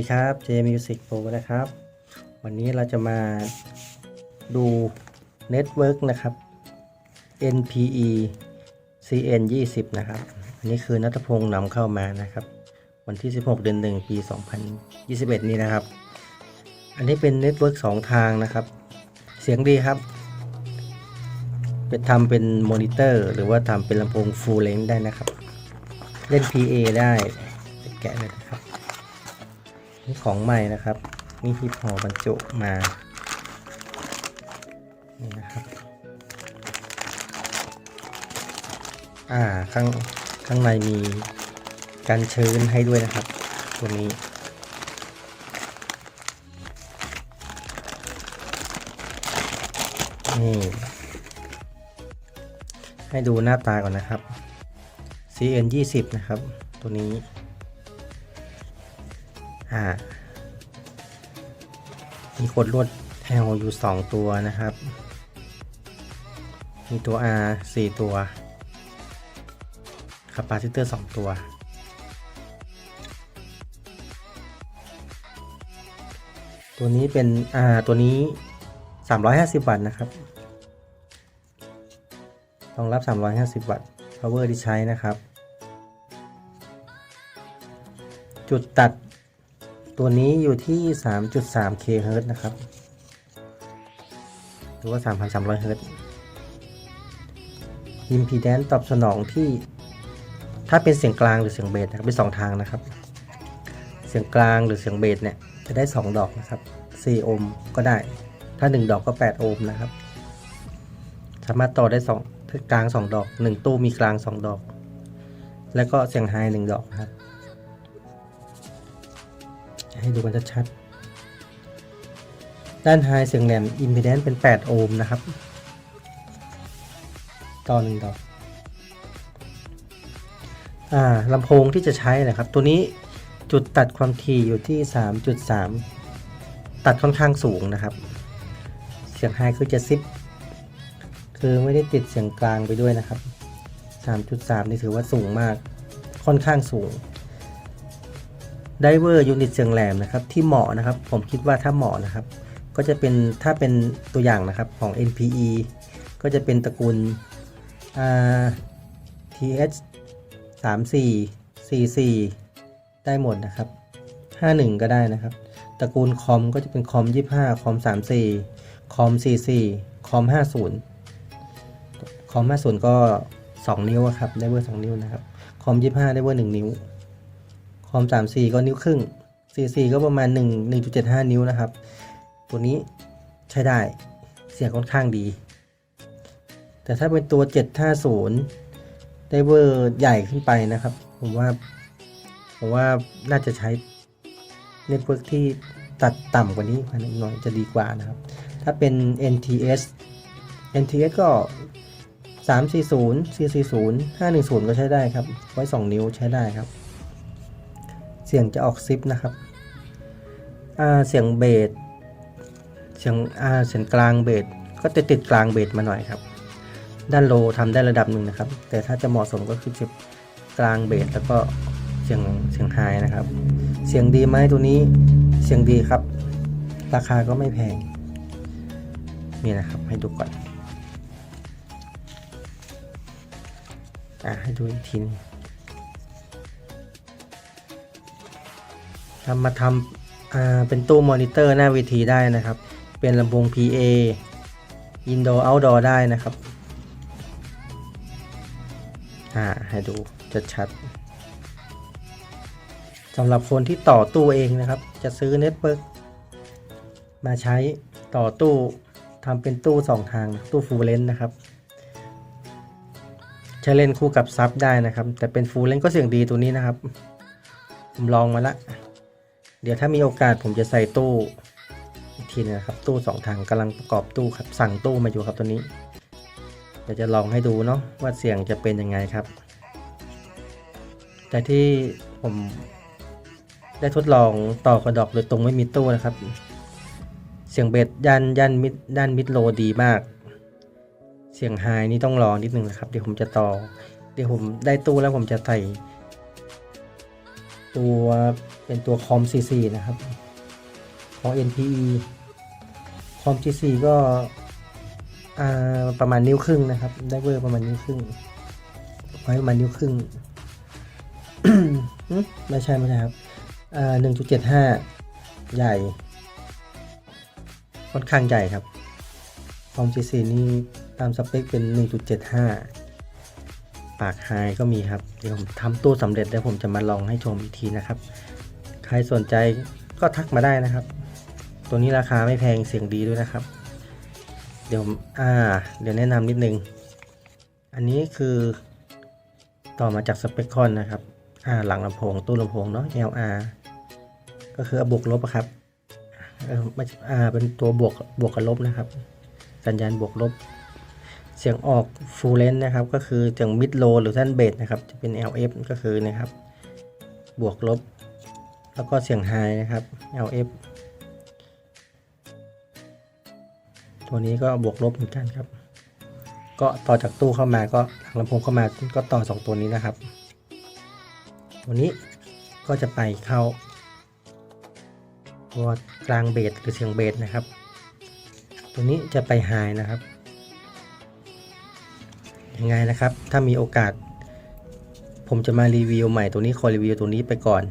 วัสดีครับ J Music Pro นะครับ วันนี้เราจะมาดูเน็ตเวิร์กนะครับ NPE CN 20นะครับอันนี้คือนัทพงศ์นำเข้ามานะครับ วันที่ 16 เดือน 1 ปี 2021 นี้นะครับ อันนี้เป็นเน็ตเวิร์ก2ทางนะครับ เสียงดีครับ เป็นทำเป็นมอนิเตอร์หรือว่าทำเป็นลำโพง full length ได้นะครับ เล่น PA ได้แกะเลยนะครับ นี่ของใหม่นะครับนี่ที่พอบรรจุมา นี่นะครับ อ่าข้างข้างในมีกันชื้นให้ด้วยนะครับ ตัวนี้นี่ให้ดูหน้าตาก่อนนะครับ CN 20นะครับ ตัวนี้ อ่ามีขดลวดแทงอยู่2ตัวนะครับ มีตัว R 4ตัวคาปาซิเตอร์2ตัว ตัวนี้เป็นอ่าตัวนี้ 350 วัตต์นะครับรองรับ 350 วัตต์ power ที่ใช้นะครับ จุดตัด ตัวนี้อยู่ที่ 3.3 kHz นะครับ หรือว่า 3,300 Hz อิมพีแดนตอบสนองที่ ถ้าเป็นเสียงกลางหรือเสียงเบสนะครับเป็นสองทางนะครับ เสียงกลางหรือเสียงเบสเนี่ยจะได้ 2 ดอกนะครับ4โอห์มก็ได้ ถ้า 1 ดอกก็ 8 โอห์มนะครับ สามารถต่อได้2กลาง 2 ดอก 1 ตู้มีกลาง 2 ดอก แล้วก็เสียงไฮ1ดอกครับ ให้ดูกันชัดๆ ด้านไฮเสียงแหลมอิมพีแดนเป็น 8 โอห์มนะครับ ต่อหนึ่งดออ่าลำโพงที่จะใช้นะครับ ตัวนี้จุดตัดความถี่อยู่ที่ 3.3 ตัดค่อนข้างสูงนะครับ เสียงไฮคือจะซิปคือไม่ได้ติดเสียงกลางไปด้วยนะครับ 3.3 นี่ถือว่าสูงมาก ค่อนข้างสูง ไดเวอร์ยูนิตเสียงแหลมนะครับที่เหมาะนะครับ ผมคิดว่าถ้าเหมาะนะครับ ก็จะเป็นถ้าเป็นตัวอย่างนะครับของ NPE ก็จะเป็นตระกูล R TH 34 44 ได้หมดนะครับ 51 ก็ได้นะครับ ตระกูลคอมก็จะเป็นคอม 25 คอม 34 คอม 44 คอม 50 คอม 50 ก็ 2 นิ้วครับ ได้เวอร์ 2 นิ้วนะครับ คอม 25 ได้เวอร์ 1 นิ้ว คอม 34 ก็นิ้วครึ่ง 44 ก็ประมาณ 1 1.75 นิ้วนะครับ ตัวนี้ใช้ได้เสียงค่อนข้างดี แต่ถ้าเป็นตัว 750 ไดเวอร์ใหญ่ขึ้นไปนะครับ ผมว่า ผมว่าน่าจะใช้เน็ตเวิร์กที่ตัดต่ำกว่านี้หน่อยจะดีกว่านะครับ ถ้าเป็น NTS NTS ก็ 340 440 510 ก็ใช้ได้ครับ ไว้ 2 นิ้วใช้ได้ครับ เสียงจะออกซิปนะครับเสียงเบสเสียงเสียงกลางเบสก็จะติดกลางเบสมาหน่อยครับ ด้านโลทำได้ระดับหนึ่งนะครับ แต่ถ้าจะเหมาะสมก็คือจะกลางเบสแล้วก็เสียงเสียงไฮนะครับ เสียงดีไหมตัวนี้เสียงดีครับ ราคาก็ไม่แพงนี่นะครับให้ดูก่อนอะให้ดูอีกทีนึง ทำมาทำเป็นตู้มอนิเตอร์หน้าเวทีได้นะครับ เป็นลำโพง PA Indoor Outdoor ได้นะครับ อ่า ให้ดูจะชัดสำหรับคนที่ต่อตู้เองนะครับ จะซื้อเน็ตเวิร์กมาใช้ต่อตู้ทำเป็นตู้สองทางตู้ฟูลเลนนะครับใช้เล่นคู่กับซับได้นะครับ แต่เป็นฟูลเลนก็เสียงดีตัวนี้นะครับ ผมลองมาละ เดี๋ยวถ้ามีโอกาสผมจะใส่ตู้อีกทีนะครับ ตู้สองทางกำลังประกอบตู้ครับสั่งตู้มาอยู่ครับตัวนี้เดี๋ยวจะลองให้ดูเนาะว่าเสียงจะเป็นยังไงครับ แต่ที่ผมได้ทดลองต่อกระดอกโดยตรงไม่มีตู้นะครับ เสียงเบสยันยันมิดด้านมิดโลดีมาก เสียงไฮนี่ต้องรอนิดนึงนะครับ เดี๋ยวผมจะต่อ เดี๋ยวผมได้ตู้แล้วผมจะใส่ตัว เป็นตัวคอม C4 นะครับ ของ NPE คอม G4 ก็ประมาณนิ้วครึ่งนะครับได้เวอร์ประมาณนิ้วครึ่งไว้ประมาณนิ้วครึ่งไม่ใช่ไม่ใช่ครับหนึ่งจุดเจ็ดห้าใหญ่ ค่อนข้างใหญ่ครับคอม G4 นี่ตามสเปคเป็น 1.75 ปากไฮก็มีครับ เดี๋ยวผมทำตู้สำเร็จแล้วผมจะมาลองให้ชมอีกทีนะครับ ครสนใจก็ทักมาได้นะครับ ตัวนี้ราคาไม่แพงเสียงดีด้วยนะครับ เดี๋ยวอ่า เดี๋ยวแนะนำนิดนึง อันนี้คือต่อมาจากสเปคคอนนะครับอ่าหลังลำโพงตู้ลำโพงเนาะ LR ก็คืออบวกลบครับออไม่อ่าเป็นตัวบวกบวกกับลบนะครับ สัญญาณบวกลบ เสียงออก full range นะครับ ก็คือจาก mid low หรือท่านเบสนะครับ จะเป็น LF ก็คือนะครับ บวกลบ แล้วก็เสียง high นะครับ LF ตัวนี้ก็บวกลบเหมือนกันครับ ก็ต่อจากตู้เข้ามาก็หลังลำโพงเข้ามาก็ต่อสองตัวนี้นะครับ ตัวนี้ก็จะไปเข้าตัวกลางเบสหรือเสียงเบสนะครับ ตัวนี้จะไปไฮนะครับยังไงนะครับ ถ้ามีโอกาส ผมจะมารีวิวใหม่ตัวนี้ขอรีวิวตัวนี้ไปก่อน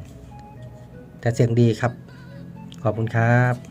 แต่เสียงดีครับ ขอบคุณครับ